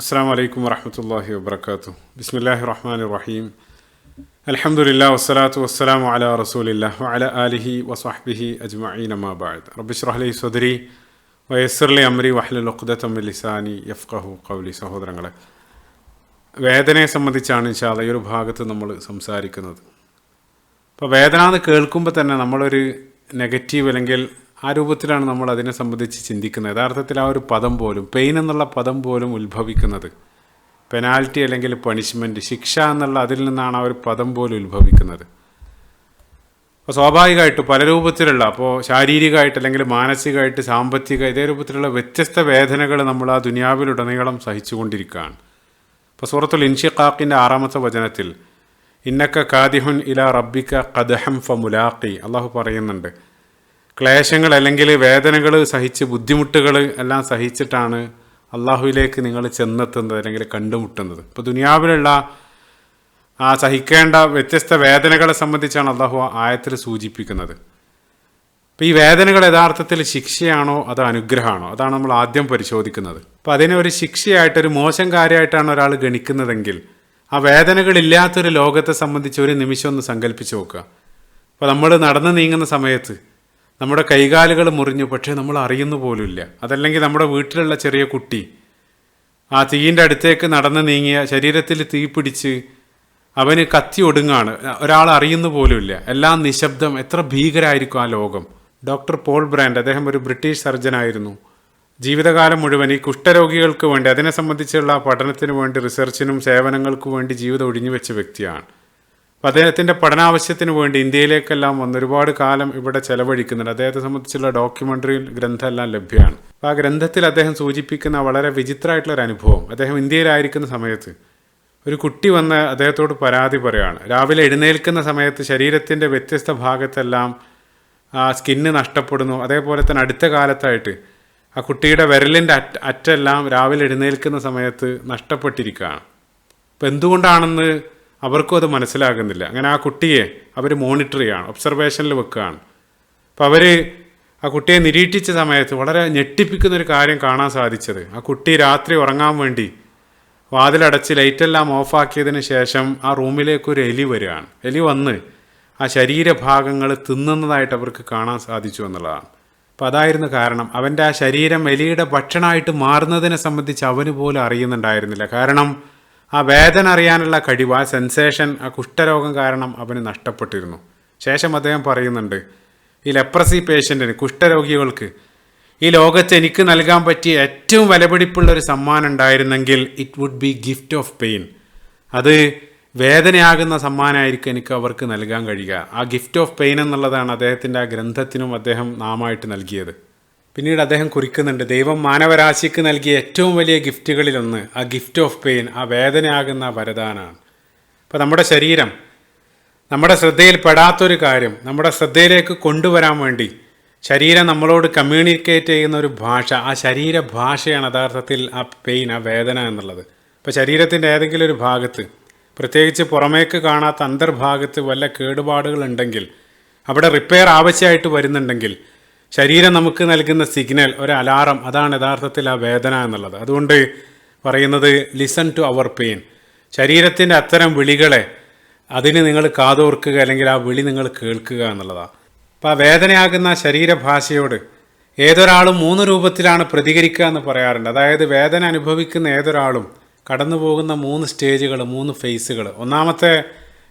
അസ്സാം വലൈക്കും വറഹമത്തല്ലാഹി വബർക്കാത്തു ബിസ്മില്ലാഹി റഹ്മാൻ റഹീം. അലഹമുല്ല വസ്സലാത്തു വസ്സലാമു അല റസൂലില്ല അലഹി ആലിഹി വസ്വഹ്ബിഹി അജ്മഈൻ അമാബാദ് റബ്ബിഷ്റഹ്ലി സുദരി വയസ്സർലി അമ്രി വഹ്ലുൽ ഉഖ്ദത്തം ലിസാനി യഫ്ഖഹു ഖൗലി. സഹോദരങ്ങളെ വേദനയെ സംബന്ധിച്ചാണ് ഇൻഷാല്ല ഈ ഒരു ഭാഗത്ത് നമ്മൾ സംസാരിക്കുന്നത്. അപ്പോൾ വേദന എന്ന് കേൾക്കുമ്പോൾ തന്നെ നമ്മളൊരു നെഗറ്റീവ് അല്ലെങ്കിൽ ആ രൂപത്തിലാണ് നമ്മൾ അതിനെ സംബന്ധിച്ച് ചിന്തിക്കുന്നത്. യഥാർത്ഥത്തിൽ ആ ഒരു പദം പോലും പെയിൻ എന്നുള്ള പദം പോലും ഉത്ഭവിക്കുന്നത്. പെനാൽറ്റി അല്ലെങ്കിൽ പണിഷ്മെന്റ് ശിക്ഷ എന്നുള്ള അതിൽ നിന്നാണ് ആ ഒരു പദം പോലും ഉത്ഭവിക്കുന്നത്. അപ്പോൾ സ്വാഭാവികമായിട്ട് പല രൂപത്തിലുള്ള അപ്പോൾ ശാരീരികമായിട്ട് അല്ലെങ്കിൽ മാനസികമായിട്ട് സാമ്പത്തിക ഇതേ രൂപത്തിലുള്ള വ്യത്യസ്ത വേദനകൾ നമ്മൾ ആ ദുനിയാവിലുടനീളം സഹിച്ചുകൊണ്ടിരിക്കുകയാണ്. അപ്പോൾ സൂറത്തുൽ ഇൻഷിഖാഖിന്റെ ആറാമത്തെ വചനത്തിൽ ഇന്നക്ക കാദിഹുൻ ഇല റബ്ബിക്ക കദഹം ഫ മുലാഖി അള്ളാഹു പറയുന്നുണ്ട്. ക്ലേശങ്ങൾ അല്ലെങ്കിൽ വേദനകൾ സഹിച്ച് ബുദ്ധിമുട്ടുകൾ എല്ലാം സഹിച്ചിട്ടാണ് അള്ളാഹുവിലേക്ക് നിങ്ങൾ ചെന്നെത്തുന്നത് അല്ലെങ്കിൽ കണ്ടുമുട്ടുന്നത്. ഇപ്പോൾ ദുനിയാവിലുള്ള ആ സഹിക്കേണ്ട വ്യത്യസ്ത വേദനകളെ സംബന്ധിച്ചാണ് അള്ളാഹു ആയത്തിൽ സൂചിപ്പിക്കുന്നത്. അപ്പോൾ ഈ വേദനകൾ യഥാർത്ഥത്തിൽ ശിക്ഷയാണോ അതോ അനുഗ്രഹമാണോ? അതാണ് നമ്മൾ ആദ്യം പരിശോധിക്കുന്നത്. അപ്പോൾ അതിനെ ഒരു ശിക്ഷയായിട്ട് ഒരു മോശം കാര്യമായിട്ടാണ് ഒരാൾ ഗണിക്കുന്നതെങ്കിൽ ആ വേദനകളില്ലാത്തൊരു ലോകത്തെ സംബന്ധിച്ച് ഒരു നിമിഷം ഒന്ന് സങ്കല്പിച്ച് നോക്കുക. അപ്പോൾ നമ്മൾ നടന്നു നീങ്ങുന്ന സമയത്ത് നമ്മുടെ കൈകാലുകൾ മുറിഞ്ഞു പക്ഷേ നമ്മൾ അറിയുന്നു പോലുമില്ല. അതല്ലെങ്കിൽ നമ്മുടെ വീട്ടിലുള്ള ചെറിയ കുട്ടി ആ തീയിന്റെ അടുത്തേക്ക് നടന്ന് നീങ്ങിയ ശരീരത്തിൽ തീ പിടിച്ച് അവന് കത്തി ഒടുങ്ങാണ്. ഒരാൾ അറിയുന്നു പോലുമില്ല. എല്ലാം നിശബ്ദം. എത്ര ഭീകരായിരിക്കും ആ ലോകം. ഡോക്ടർ പോൾ ബ്രാൻഡ് അദ്ദേഹം ഒരു ബ്രിട്ടീഷ് സർജനായിരുന്നു. ജീവിതകാലം മുഴുവൻ ഈ കുഷ്ഠരോഗികൾക്ക് വേണ്ടി അതിനെ സംബന്ധിച്ചുള്ള പഠനത്തിന് വേണ്ടി റിസർച്ചിനും സേവനങ്ങൾക്കു വേണ്ടി ജീവിതം ഒഴിഞ്ഞു വെച്ച വ്യക്തിയാണ്. അദ്ദേഹത്തിന്റെ പഠനാവശ്യത്തിന് വേണ്ടി ഇന്ത്യയിലേക്കെല്ലാം വന്ന് ഒരുപാട് കാലം ഇവിടെ ചെലവഴിക്കുന്നുണ്ട്. അദ്ദേഹത്തെ സംബന്ധിച്ചുള്ള ഡോക്യുമെന്ററി ഗ്രന്ഥമെല്ലാം ലഭ്യമാണ്. അപ്പോൾ ആ ഗ്രന്ഥത്തിൽ അദ്ദേഹം സൂചിപ്പിക്കുന്ന വളരെ വിചിത്രമായിട്ടുള്ള ഒരു അനുഭവം. അദ്ദേഹം ഇന്ത്യയിലായിരിക്കുന്ന സമയത്ത് ഒരു കുട്ടി വന്ന് അദ്ദേഹത്തോട് പരാതി പറയുകയാണ്. രാവിലെ എഴുന്നേൽക്കുന്ന സമയത്ത് ശരീരത്തിന്റെ വ്യത്യസ്ത ഭാഗത്തെല്ലാം ആ സ്കിന്ന് നഷ്ടപ്പെടുന്നു. അതേപോലെ തന്നെ അടുത്ത കാലത്തായിട്ട് ആ കുട്ടിയുടെ വിരലിന്റെ അറ്റ അറ്റെല്ലാം രാവിലെ എഴുന്നേൽക്കുന്ന സമയത്ത് നഷ്ടപ്പെട്ടിരിക്കുകയാണ്. അപ്പോൾ എന്തുകൊണ്ടാണെന്ന് അവർക്കും അത് മനസ്സിലാകുന്നില്ല. അങ്ങനെ ആ കുട്ടിയെ അവർ മോണിറ്റർ ചെയ്യുകയാണ് ഒബ്സർവേഷനിൽ വെക്കുകയാണ്. അപ്പോൾ അവർ ആ കുട്ടിയെ നിരീക്ഷിച്ച സമയത്ത് വളരെ ഞെട്ടിപ്പിക്കുന്ന ഒരു കാര്യം കാണാൻ സാധിച്ചത്. ആ കുട്ടി രാത്രി ഉറങ്ങാൻ വേണ്ടി വാതിലടച്ച് ലൈറ്റെല്ലാം ഓഫാക്കിയതിന് ശേഷം ആ റൂമിലേക്ക് ഒരു എലി വരികയാണ്. എലി വന്ന് ആ ശരീരഭാഗങ്ങൾ തിന്നുന്നതായിട്ട് അവർക്ക് കാണാൻ സാധിച്ചു എന്നുള്ളതാണ്. അപ്പോൾ അതായിരുന്നു കാരണം. അവന്റെ ആ ശരീരം എലിയുടെ ഭക്ഷണമായിട്ട് മാറുന്നതിനെ സംബന്ധിച്ച് അവന് പോലും അറിയുന്നുണ്ടായിരുന്നില്ല. കാരണം ആ വേദന അറിയാനുള്ള കഴിവ് ആ സെൻസേഷൻ ആ കുഷ്ഠരോഗം കാരണം അവന് നഷ്ടപ്പെട്ടിരുന്നു. ശേഷം അദ്ദേഹം പറയുന്നുണ്ട് ഈ ലെപ്രസി പേഷ്യന്റിന് കുഷ്ഠരോഗികൾക്ക് ഈ ലോകത്ത് എനിക്ക് നൽകാൻ പറ്റിയ ഏറ്റവും വിലപിടിപ്പുള്ള ഒരു സമ്മാനം ഉണ്ടായിരുന്നെങ്കിൽ it would be gift of pain അത് വേദനയാകുന്ന സമ്മാനമായിരിക്കും എനിക്ക് അവർക്ക് നൽകാൻ കഴിയുക. ആ ഗിഫ്റ്റ് ഓഫ് പെയിൻ എന്നുള്ളതാണ് അദ്ദേഹത്തിന്റെ ആ ഗ്രന്ഥത്തിനും അദ്ദേഹം നാമായിട്ട് നൽകിയത്. പിന്നീട് അദ്ദേഹം കുറിക്കുന്നുണ്ട് ദൈവം മാനവരാശിക്ക് നൽകിയ ഏറ്റവും വലിയ ഗിഫ്റ്റുകളിലൊന്ന് ആ ഗിഫ്റ്റ് ഓഫ് പെയിൻ ആ വേദനയാകുന്ന വരദാനാണ്. അപ്പോൾ നമ്മുടെ ശരീരം നമ്മുടെ ശ്രദ്ധയിൽ പെടാത്തൊരു കാര്യം നമ്മുടെ ശ്രദ്ധയിലേക്ക് കൊണ്ടുവരാൻ വേണ്ടി ശരീരം നമ്മളോട് കമ്മ്യൂണിക്കേറ്റ് ചെയ്യുന്ന ഒരു ഭാഷ ആ ശരീര ഭാഷയാണ് യഥാർത്ഥത്തിൽ ആ പെയിൻ ആ വേദന എന്നുള്ളത്. ഇപ്പോൾ ശരീരത്തിന്റെ ഏതെങ്കിലും ഒരു ഭാഗത്ത് പ്രത്യേകിച്ച് പുറമേക്ക് കാണാത്ത അന്തർഭാഗത്ത് വല്ല കേടുപാടുകളുണ്ടെങ്കിൽ അവിടെ റിപ്പയർ ആവശ്യമായിട്ട് വരുന്നുണ്ടെങ്കിൽ ശരീരം നമുക്ക് നൽകുന്ന സിഗ്നൽ ഒരു അലാറം അതാണ് യഥാർത്ഥത്തിൽ ആ വേദന എന്നുള്ളത്. അതുകൊണ്ട് പറയുന്നത് ലിസൺ ടു അവർ പെയിൻ ശരീരത്തിന്റെ അത്തരം വിളികളെ അതിന് നിങ്ങൾ കാതോർക്കുക അല്ലെങ്കിൽ ആ വിളി നിങ്ങൾ കേൾക്കുക എന്നുള്ളതാണ് അപ്പോൾ ആ വേദനയാകുന്ന ശരീരഭാഷയോട് ഏതൊരാളും മൂന്ന് രൂപത്തിലാണ് പ്രതികരിക്കുക എന്ന് പറയാറുണ്ട്. അതായത് വേദന അനുഭവിക്കുന്ന ഏതൊരാളും കടന്നു പോകുന്ന മൂന്ന് സ്റ്റേജുകൾ മൂന്ന് ഫേസുകൾ ഒന്നാമത്തെ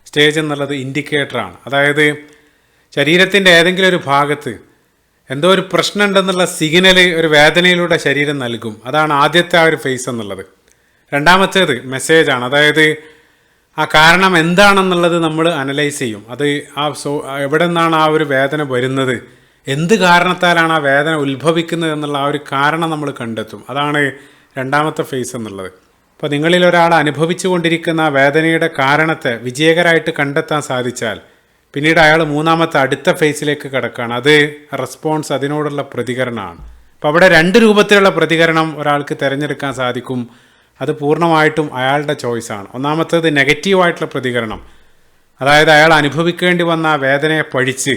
സ്റ്റേജ് എന്നുള്ളത് ഇൻഡിക്കേറ്ററാണ് അതായത് ശരീരത്തിന്റെ ഏതെങ്കിലും ഒരു ഭാഗത്ത് എന്തോ ഒരു പ്രശ്നം ഉണ്ടെന്നുള്ള സിഗ്നൽ ഒരു വേദനയിലൂടെ ശരീരം നൽകും. അതാണ് ആദ്യത്തെ ആ ഒരു ഫേസ് എന്നുള്ളത്. രണ്ടാമത്തേത് മെസ്സേജാണ് അതായത് ആ കാരണം എന്താണെന്നുള്ളത് നമ്മൾ അനലൈസ് ചെയ്യും. അത് ആ സോ എവിടെ നിന്നാണ് ആ ഒരു വേദന വരുന്നത്? എന്ത് കാരണത്താലാണ് ആ വേദന ഉത്ഭവിക്കുന്നത് എന്നുള്ള ആ ഒരു കാരണം നമ്മൾ കണ്ടെത്തും. അതാണ് രണ്ടാമത്തെ ഫേസ് എന്നുള്ളത്. അപ്പോൾ നിങ്ങളിൽ ഒരാൾ അനുഭവിച്ചു കൊണ്ടിരിക്കുന്ന ആ വേദനയുടെ കാരണത്തെ വിജയകരമായിട്ട് കണ്ടെത്താൻ സാധിച്ചാൽ പിന്നീട് അയാൾ മൂന്നാമത്തെ അടുത്ത ഫേസിലേക്ക് കിടക്കുകയാണ്. അത് റെസ്പോൺസ് അതിനോടുള്ള പ്രതികരണമാണ്. അപ്പോൾ അവിടെ രണ്ട് രൂപത്തിലുള്ള പ്രതികരണം ഒരാൾക്ക് തിരഞ്ഞെടുക്കാൻ സാധിക്കും. അത് പൂർണമായിട്ടും അയാളുടെ ചോയ്സാണ് ഒന്നാമത്തേത് നെഗറ്റീവായിട്ടുള്ള പ്രതികരണം. അതായത് അയാൾ അനുഭവിക്കേണ്ടി വന്ന ആ വേദനയെ പഴിച്ച്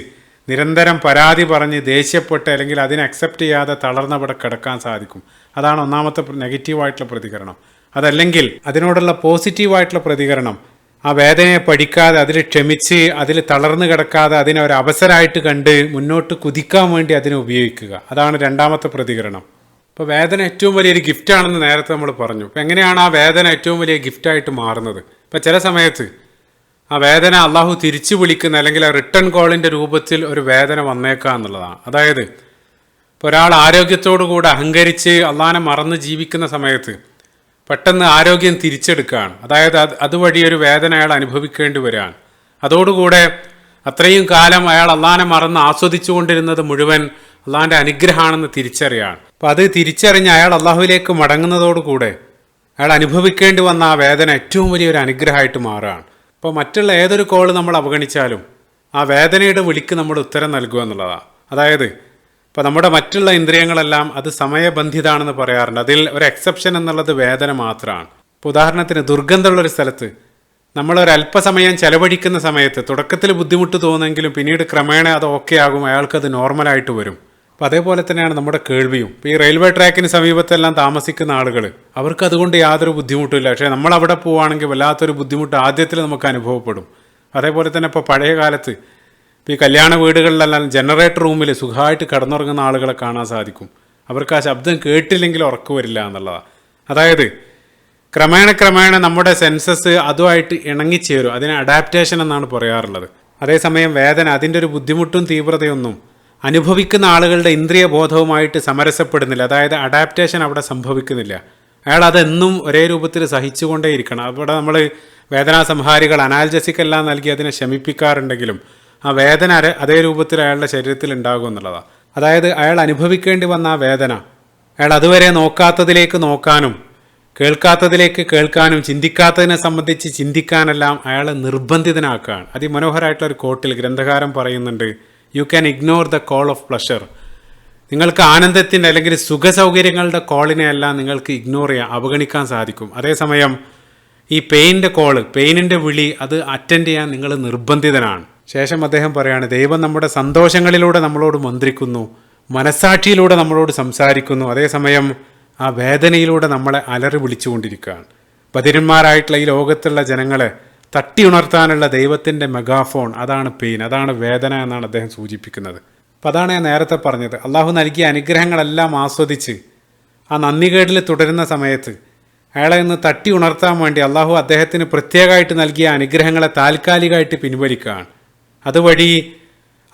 നിരന്തരം പരാതി പറഞ്ഞ് ദേഷ്യപ്പെട്ട് അല്ലെങ്കിൽ അതിനെ അക്സെപ്റ്റ് ചെയ്യാതെ തളർന്നവിടെ കിടക്കാൻ സാധിക്കും. അതാണ് ഒന്നാമത്തെ നെഗറ്റീവായിട്ടുള്ള പ്രതികരണം. അതല്ലെങ്കിൽ അതിനോടുള്ള പോസിറ്റീവായിട്ടുള്ള പ്രതികരണം ആ വേദനയെ പഠിക്കാതെ അതിൽ ക്ഷമിച്ച് അതിൽ തളർന്നു കിടക്കാതെ അതിനെ ഒരു അവസരമായിട്ട് കണ്ട് മുന്നോട്ട് കുതിക്കാൻ വേണ്ടി അതിനെ ഉപയോഗിക്കുക. അതാണ് രണ്ടാമത്തെ പ്രതികരണം. ഇപ്പോൾ വേദന ഏറ്റവും വലിയൊരു ഗിഫ്റ്റാണെന്ന് നേരത്തെ നമ്മൾ പറഞ്ഞു. അപ്പോൾ എങ്ങനെയാണ് ആ വേദന ഏറ്റവും വലിയ ഗിഫ്റ്റായിട്ട് മാറുന്നത്? ഇപ്പം ചില സമയത്ത് ആ വേദന അള്ളാഹു തിരിച്ചു വിളിക്കുന്ന അല്ലെങ്കിൽ ആ റിട്ടേൺ കോളിന്റെ രൂപത്തിൽ ഒരു വേദന വന്നേക്കുക എന്നുള്ളതാണ്. അതായത് ഇപ്പോൾ ഒരാൾ ആരോഗ്യത്തോടു കൂടെ അഹങ്കരിച്ച് അള്ളാഹനെ മറന്ന് ജീവിക്കുന്ന സമയത്ത് പെട്ടെന്ന് ആരോഗ്യം തിരിച്ചെടുക്കുകയാണ്. അതായത് അത് അതുവഴി ഒരു വേദന അയാൾ അനുഭവിക്കേണ്ടി വരികയാണ്. അതോടുകൂടെ അത്രയും കാലം അയാൾ അള്ളാനെ മറന്ന് ആസ്വദിച്ചുകൊണ്ടിരുന്നത് മുഴുവൻ അള്ളാഹിന്റെ അനുഗ്രഹമാണെന്ന് തിരിച്ചറിയാണ്. അപ്പം അത് തിരിച്ചറിഞ്ഞ് അയാൾ അള്ളാഹുവിലേക്ക് മടങ്ങുന്നതോടുകൂടെ അയാൾ അനുഭവിക്കേണ്ടി വന്ന ആ വേദന ഏറ്റവും വലിയൊരു അനുഗ്രഹമായിട്ട് മാറുകയാണ്. അപ്പോൾ മറ്റുള്ള ഏതൊരു കോൾ നമ്മൾ അവഗണിച്ചാലും ആ വേദനയുടെ വിളിക്ക് നമ്മൾ ഉത്തരം നൽകുക എന്നുള്ളതാണ്. അതായത് ഇപ്പോൾ നമ്മുടെ മറ്റുള്ള ഇന്ദ്രിയങ്ങളെല്ലാം അത് സമയബന്ധിതാണെന്ന് പറയാറുണ്ട്. അതിൽ ഒരു എക്സെപ്ഷൻ എന്നുള്ളത് വേദന മാത്രമാണ്. ഇപ്പോൾ ഉദാഹരണത്തിന് ദുർഗന്ധമുള്ളൊരു സ്ഥലത്ത് നമ്മൾ ഒരു അല്പസമയം ചെലവഴിക്കുന്ന സമയത്ത് തുടക്കത്തിൽ ബുദ്ധിമുട്ട് തോന്നുമെങ്കിലും പിന്നീട് ക്രമേണ അത് ഓക്കെ ആകും അയാൾക്കത് നോർമലായിട്ട് വരും. അപ്പോൾ അതേപോലെ തന്നെയാണ് നമ്മുടെ കേൾവിയും. ഇപ്പോൾ ഈ റെയിൽവേ ട്രാക്കിന് സമീപത്തെല്ലാം താമസിക്കുന്ന ആളുകൾ അവർക്ക് അതുകൊണ്ട് യാതൊരു ബുദ്ധിമുട്ടില്ല പക്ഷേ നമ്മൾ അവിടെ പോവുകയാണെങ്കിൽ വല്ലാത്തൊരു ബുദ്ധിമുട്ട് ആദ്യത്തിൽ നമുക്ക് അനുഭവപ്പെടും. അതേപോലെ തന്നെ ഇപ്പോൾ പഴയ കാലത്ത് ഇപ്പോൾ ഈ കല്യാണ വീടുകളിലെല്ലാം ജനറേറ്റർ റൂമിൽ സുഖമായിട്ട് കിടന്നുറങ്ങുന്ന ആളുകളെ കാണാൻ സാധിക്കും. അവർക്ക് ആ ശബ്ദം കേട്ടില്ലെങ്കിൽ ഉറക്കു വരില്ല എന്നുള്ളതാണ് അതായത് ക്രമേണ ക്രമേണ നമ്മുടെ സെൻസസ് അതുമായിട്ട് ഇണങ്ങിച്ചേരും. അതിന് അഡാപ്റ്റേഷൻ എന്നാണ് പറയാറുള്ളത്. അതേസമയം വേദന അതിന്റെ ഒരു ബുദ്ധിമുട്ടും തീവ്രതയൊന്നും അനുഭവിക്കുന്ന ആളുകളുടെ ഇന്ദ്രിയ ബോധവുമായിട്ട് സമരസപ്പെടുന്നില്ല. അതായത് അഡാപ്റ്റേഷൻ അവിടെ സംഭവിക്കുന്നില്ല. അയാൾ അതെന്നും ഒരേ രൂപത്തിൽ സഹിച്ചുകൊണ്ടേയിരിക്കണം. അവിടെ നമ്മൾ വേദനാസംഹാരികൾ സംഹാരികൾ അനാൽജസിക് എല്ലാം നൽകി അതിനെ ശമിപ്പിക്കാറുണ്ടെങ്കിലും ആ വേദന അതേ രൂപത്തിൽ അയാളുടെ ശരീരത്തിൽ ഉണ്ടാകും എന്നുള്ളതാണ് അതായത് അയാൾ അനുഭവിക്കേണ്ടി വന്ന ആ വേദന അയാൾ അതുവരെ നോക്കാത്തതിലേക്ക് നോക്കാനും കേൾക്കാത്തതിലേക്ക് കേൾക്കാനും ചിന്തിക്കാത്തതിനെ സംബന്ധിച്ച് ചിന്തിക്കാനെല്ലാം അയാളെ നിർബന്ധിതനാക്കുകയാണ്. അതിമനോഹരമായിട്ടുള്ള ഒരു കോട്ടിൽ ഗ്രന്ഥകാരൻ പറയുന്നുണ്ട് you can ignore the call of pleasure നിങ്ങൾക്ക് ആനന്ദത്തിന്റെ അല്ലെങ്കിൽ സുഖസൗകര്യങ്ങളുടെ കോളിനെ എല്ലാം നിങ്ങൾക്ക് ഇഗ്നോർ ചെയ്യാം അവഗണിക്കാൻ സാധിക്കും. അതേസമയം ഈ പെയിന്റെ കോൾ പെയിനിന്റെ വിളി അത് അറ്റൻഡ് ചെയ്യാൻ നിങ്ങൾ നിർബന്ധിതനാണ്. ശേഷം അദ്ദേഹം പറയാണ് ദൈവം നമ്മുടെ സന്തോഷങ്ങളിലൂടെ നമ്മളോട് മന്ത്രിക്കുന്നു മനസാക്ഷിയിലൂടെ നമ്മളോട് സംസാരിക്കുന്നു. അതേസമയം ആ വേദനയിലൂടെ നമ്മളെ അലറി വിളിച്ചുകൊണ്ടിരിക്കുകയാണ്. ബദിരന്മാരായിട്ടുള്ള ഈ ലോകത്തുള്ള ജനങ്ങളെ തട്ടി ഉണർത്താനുള്ള ദൈവത്തിന്റെ മെഗാഫോൺ അതാണ് പെയിൻ അതാണ് വേദന എന്നാണ് അദ്ദേഹം സൂചിപ്പിക്കുന്നത്. അപ്പം അതാണ് ഞാൻ നേരത്തെ പറഞ്ഞത്. അള്ളാഹു നൽകിയ അനുഗ്രഹങ്ങളെല്ലാം ആസ്വദിച്ച് ആ നന്ദികേടിൽ തുടരുന്ന സമയത്ത് അയാളെ ഒന്ന് തട്ടി ഉണർത്താൻ വേണ്ടി അള്ളാഹു അദ്ദേഹത്തിന് പ്രത്യേകമായിട്ട് നൽകിയ അനുഗ്രഹങ്ങളെ താൽക്കാലികമായിട്ട് പിൻവലിക്കുകയാണ്. അതുവഴി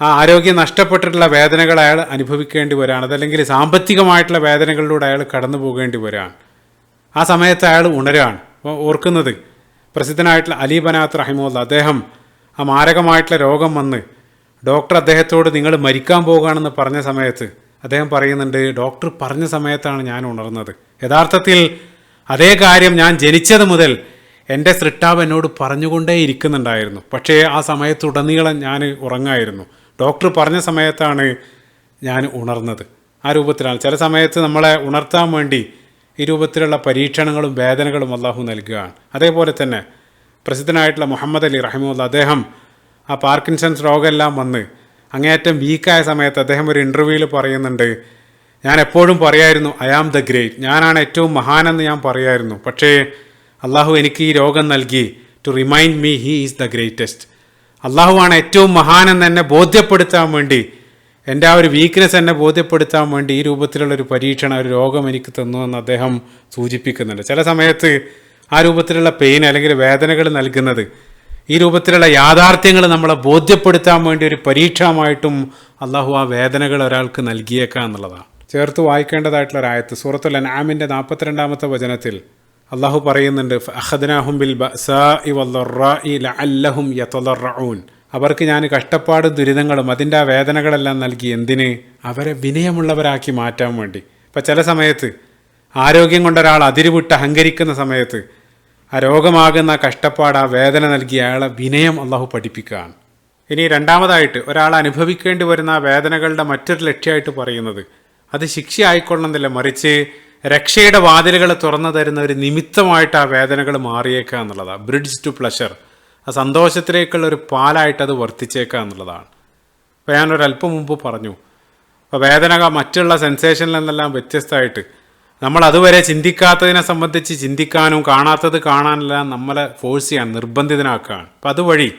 ആ ആരോഗ്യം നഷ്ടപ്പെട്ടിട്ടുള്ള വേദനകൾ അയാൾ അനുഭവിക്കേണ്ടി വരികയാണ് അതല്ലെങ്കിൽ സാമ്പത്തികമായിട്ടുള്ള വേദനകളിലൂടെ അയാൾ കടന്നു പോകേണ്ടി വരികയാണ് ആ സമയത്ത് അയാൾ ഉണരുകയാണ് അപ്പോൾ ഓർക്കുന്നത് പ്രസിദ്ധനായിട്ടുള്ള അലി ബനാത്ത് റഹിമുല്ല അദ്ദേഹം ആ മാരകമായിട്ടുള്ള രോഗം വന്ന് ഡോക്ടർ അദ്ദേഹത്തോട് നിങ്ങൾ മരിക്കാൻ പോകുകയാണെന്ന് പറഞ്ഞ സമയത്ത് അദ്ദേഹം പറയുന്നുണ്ട് ഡോക്ടർ പറഞ്ഞ സമയത്താണ് ഞാൻ ഉണർന്നത്. യഥാർത്ഥത്തിൽ അതേ കാര്യം ഞാൻ ജനിച്ചത് മുതൽ എന്റെ സൃഷ്ടാവ് എന്നോട് പറഞ്ഞുകൊണ്ടേ ഇരിക്കുന്നുണ്ടായിരുന്നു. പക്ഷേ ആ സമയത്തുടനീളം ഞാൻ ഉറങ്ങായിരുന്നു. ഡോക്ടർ പറഞ്ഞ സമയത്താണ് ഞാൻ ഉണർന്നത്. ആ രൂപത്തിലാണ്. ചില സമയത്ത് നമ്മളെ ഉണർത്താൻ വേണ്ടി ഈ രൂപത്തിലുള്ള പരീക്ഷണങ്ങളും വേദനകളും അള്ളാഹു നൽകുകയാണ്. അതേപോലെ തന്നെ പ്രസിദ്ധനായിട്ടുള്ള മുഹമ്മദ് അലി റഹിമുല്ല അദ്ദേഹം ആ പാർക്കിൻസൺസ് രോഗമെല്ലാം വന്ന് അങ്ങേയറ്റം വീക്കായ സമയത്ത് അദ്ദേഹം ഒരു ഇന്റർവ്യൂവിൽ പറയുന്നുണ്ട് ഞാൻ എപ്പോഴും പറയായിരുന്നു ഐ ആം ദ ഗ്രേറ്റ് ഞാനാണ് ഏറ്റവും മഹാനെന്ന് ഞാൻ പറയായിരുന്നു. പക്ഷേ അള്ളാഹു എനിക്ക് ഈ രോഗം നൽകി to remind me he is the greatest അള്ളാഹുവാണ് ഏറ്റവും മഹാനെന്ന് എന്നെ ബോധ്യപ്പെടുത്താൻ വേണ്ടി എന്റെ ആ ഒരു വീക്ക്നെസ് എന്നെ ബോധ്യപ്പെടുത്താൻ വേണ്ടി ഈ രൂപത്തിലുള്ള ഒരു പരീക്ഷണം ഒരു രോഗം എനിക്ക് തന്നു എന്ന് അദ്ദേഹം സൂചിപ്പിക്കുന്നുണ്ട്. ചില സമയത്ത് ആ രൂപത്തിലുള്ള പെയിൻ അല്ലെങ്കിൽ വേദനകൾ നൽകുന്നത് ഈ രൂപത്തിലുള്ള യാഥാർത്ഥ്യങ്ങൾ നമ്മളെ ബോധ്യപ്പെടുത്താൻ വേണ്ടി ഒരു പരീക്ഷമായിട്ടും അള്ളാഹു ആ വേദനകൾ ഒരാൾക്ക് നൽകിയേക്കാം എന്നുള്ളതാണ്. ചേർത്ത് വായിക്കേണ്ടതായിട്ടുള്ള ഒരു ആയത്ത് സൂറത്തുൽ അനാമിന്റെ നാൽപ്പത്തിരണ്ടാമത്തെ വചനത്തിൽ അള്ളാഹു പറയുന്നുണ്ട് അഹദനാഹും ബിൽ യതളറഊൻ അവർക്ക് ഞാൻ കഷ്ടപ്പാടും ദുരിതങ്ങളും അതിന്റെ ആ വേദനകളെല്ലാം നൽകി എന്തിന്? അവരെ വിനയമുള്ളവരാക്കി മാറ്റാൻ വേണ്ടി. ഇപ്പം ചില സമയത്ത് ആരോഗ്യം കൊണ്ട് ഒരാൾ അതിരുവിട്ട് അഹങ്കരിക്കുന്ന സമയത്ത് ആ രോഗമാകുന്ന കഷ്ടപ്പാട് ആ വേദന നൽകി അയാളെ വിനയം അള്ളാഹു പഠിപ്പിക്കുകയാണ്. ഇനി രണ്ടാമതായിട്ട് ഒരാൾ അനുഭവിക്കേണ്ടി വരുന്ന വേദനകളുടെ മറ്റൊരു ലക്ഷ്യമായിട്ട് പറയുന്നത് അത് ശിക്ഷ ആയിക്കൊള്ളണമെന്നില്ല മറിച്ച് രക്ഷയുടെ വാതിലുകൾ തുറന്നു തരുന്ന ഒരു നിമിത്തമായിട്ട് ആ വേദനകൾ മാറിയേക്കുക എന്നുള്ളതാണ് ബ്രിഡ്ജ് ടു പ്ലഷർ ആ സന്തോഷത്തിലേക്കുള്ള ഒരു പാലായിട്ട് അത് വർത്തിച്ചേക്കുക എന്നുള്ളതാണ്. അപ്പോൾ ഞാനൊരല്പം മുമ്പ് പറഞ്ഞു അപ്പോൾ വേദന മറ്റുള്ള സെൻസേഷനിൽ നിന്നെല്ലാം വ്യത്യസ്തമായിട്ട് നമ്മൾ അതുവരെ ചിന്തിക്കാത്തതിനെ സംബന്ധിച്ച് ചിന്തിക്കാനും കാണാത്തത് കാണാനെല്ലാം നമ്മളെ ഫോഴ്സ് ചെയ്യാൻ നിർബന്ധിതനാക്കുകയാണ്. അപ്പം അതുവഴി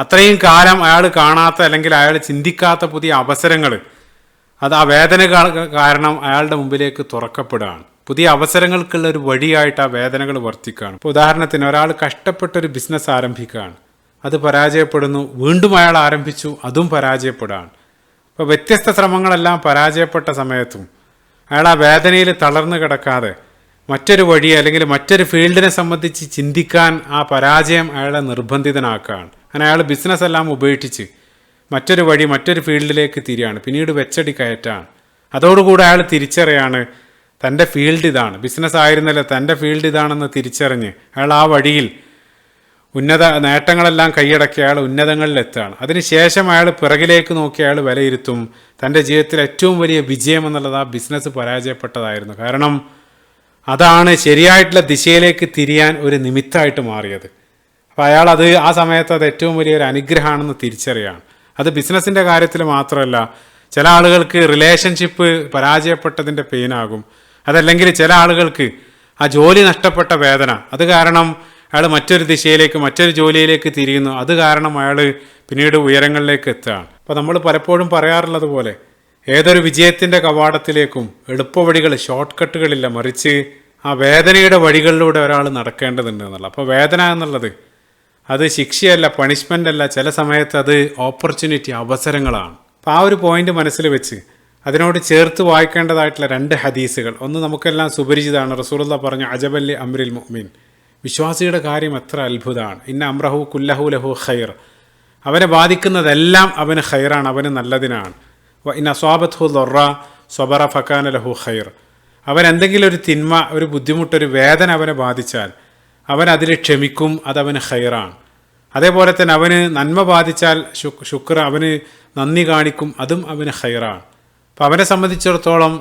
അത്രയും കാലം അയാൾ കാണാത്ത അല്ലെങ്കിൽ അയാൾ ചിന്തിക്കാത്ത പുതിയ അവസരങ്ങൾ അത് ആ വേദന കാരണം അയാളുടെ മുമ്പിലേക്ക് തുറക്കപ്പെടുകയാണ്. പുതിയ അവസരങ്ങൾക്കുള്ള ഒരു വഴിയായിട്ട് ആ വേദനകൾ വർത്തിക്കുകയാണ്. ഇപ്പോൾ ഉദാഹരണത്തിന് ഒരാൾ കഷ്ടപ്പെട്ടൊരു ബിസിനസ് ആരംഭിക്കുകയാണ്. അത് പരാജയപ്പെടുന്നു. വീണ്ടും അയാൾ ആരംഭിച്ചു. അതും പരാജയപ്പെടുകയാണ്. അപ്പോൾ വ്യത്യസ്ത ശ്രമങ്ങളെല്ലാം പരാജയപ്പെട്ട സമയത്തും അയാൾ ആ വേദനയിൽ തളർന്നു കിടക്കാതെ മറ്റൊരു വഴി അല്ലെങ്കിൽ മറ്റൊരു ഫീൽഡിനെ സംബന്ധിച്ച് ചിന്തിക്കാൻ ആ പരാജയം അയാളെ നിർബന്ധിതനാക്കുകയാണ്. അങ്ങനെ അയാൾ ബിസിനസ് എല്ലാം ഉപേക്ഷിച്ച് മറ്റൊരു വഴി മറ്റൊരു ഫീൽഡിലേക്ക് തിരിയാണ്. പിന്നീട് വെച്ചടി കയറ്റാണ്. അതോടുകൂടി അയാൾ തിരിച്ചറിയാണ് തന്റെ ഫീൽഡ് ഇതാണ്. ബിസിനസ് ആയിരുന്നല്ല തന്റെ ഫീൽഡ് ഇതാണെന്ന് തിരിച്ചറിഞ്ഞ് അയാൾ ആ വഴിയിൽ ഉന്നത നേട്ടങ്ങളെല്ലാം കൈയടക്കി അയാൾ ഉന്നതങ്ങളിലെത്തുകയാണ്. അതിനുശേഷം അയാൾ പിറകിലേക്ക് നോക്കി അയാൾ വിലയിരുത്തും. തന്റെ ജീവിതത്തിൽ ഏറ്റവും വലിയ വിജയം എന്നുള്ളത് ആ ബിസിനസ് പരാജയപ്പെട്ടതായിരുന്നു. കാരണം അതാണ് ശരിയായിട്ടുള്ള ദിശയിലേക്ക് തിരിയാൻ ഒരു നിമിത്തമായിട്ട് മാറിയത്. അപ്പോൾ അയാൾ അത് ആ സമയത്ത് അത് ഏറ്റവും വലിയൊരു അനുഗ്രഹമാണെന്ന് തിരിച്ചറിയാണ്. അത് ബിസിനസ്സിന്റെ കാര്യത്തിൽ മാത്രമല്ല ചില ആളുകൾക്ക് റിലേഷൻഷിപ്പ് പരാജയപ്പെട്ടതിന്റെ പെയിനാകും അതല്ലെങ്കിൽ ചില ആളുകൾക്ക് ആ ജോലി നഷ്ടപ്പെട്ട വേദന അത് കാരണം അയാൾ മറ്റൊരു ദിശയിലേക്ക് മറ്റൊരു ജോലിയിലേക്ക് തിരിയുന്നു. അത് കാരണം അയാൾ പിന്നീട് ഉയരങ്ങളിലേക്ക് എത്തുകയാണ് അപ്പോൾ നമ്മൾ പലപ്പോഴും പറയാറുള്ളത് പോലെ ഏതൊരു വിജയത്തിന്റെ കവാടത്തിലേക്കും എളുപ്പവഴികൾ ഷോർട്ട് കട്ടുകളില്ല മറിച്ച് ആ വേദനയുടെ വഴികളിലൂടെ ഒരാൾ നടക്കേണ്ടതുണ്ട് എന്നുള്ളത്. അപ്പോൾ വേദന എന്നുള്ളത് അത് ശിക്ഷയല്ല പണിഷ്മെന്റ് അല്ല ചില സമയത്ത് അത് ഓപ്പർച്യൂണിറ്റി അവസരങ്ങളാണ്. അപ്പോൾ ആ ഒരു പോയിന്റ് മനസ്സിൽ വെച്ച് അതിനോട് ചേർത്ത് വായിക്കേണ്ടതായിട്ടുള്ള രണ്ട് ഹദീസുകൾ. ഒന്ന് നമുക്കെല്ലാം സുപരിചിതമാണ്. റസൂലുള്ള പറഞ്ഞു അജബല്ലി അമ്രിൽ മുഅ്മിൻ. വിശ്വാസിയുടെ കാര്യം എത്ര അത്ഭുതമാണ്. ഇന്ന അമ്രഹു കുല്ലഹു ലഹു ഖൈർ. അവനെ ബാധിക്കുന്നതെല്ലാം അവന് ഖൈറാണ് അവന് നല്ലതിനാണ്. ഇന്ന സ്വാബത്ഹു ദൊറ സ്വബറ ഫക്കാന ലഹു ഖൈർ. അവൻ എന്തെങ്കിലും ഒരു തിന്മ ഒരു ബുദ്ധിമുട്ട് ഒരു വേദന അവനെ ബാധിച്ചാൽ അവൻ അതിൽ ക്ഷമിക്കും അതവന് ഹൈറാണ് അതേപോലെ തന്നെ അവന് നന്മ ബാധിച്ചാൽ ശുക്ർ അവന് നന്ദി കാണിക്കും അതും അവന് ഹൈറാണ് അപ്പം അവനെ സംബന്ധിച്ചിടത്തോളം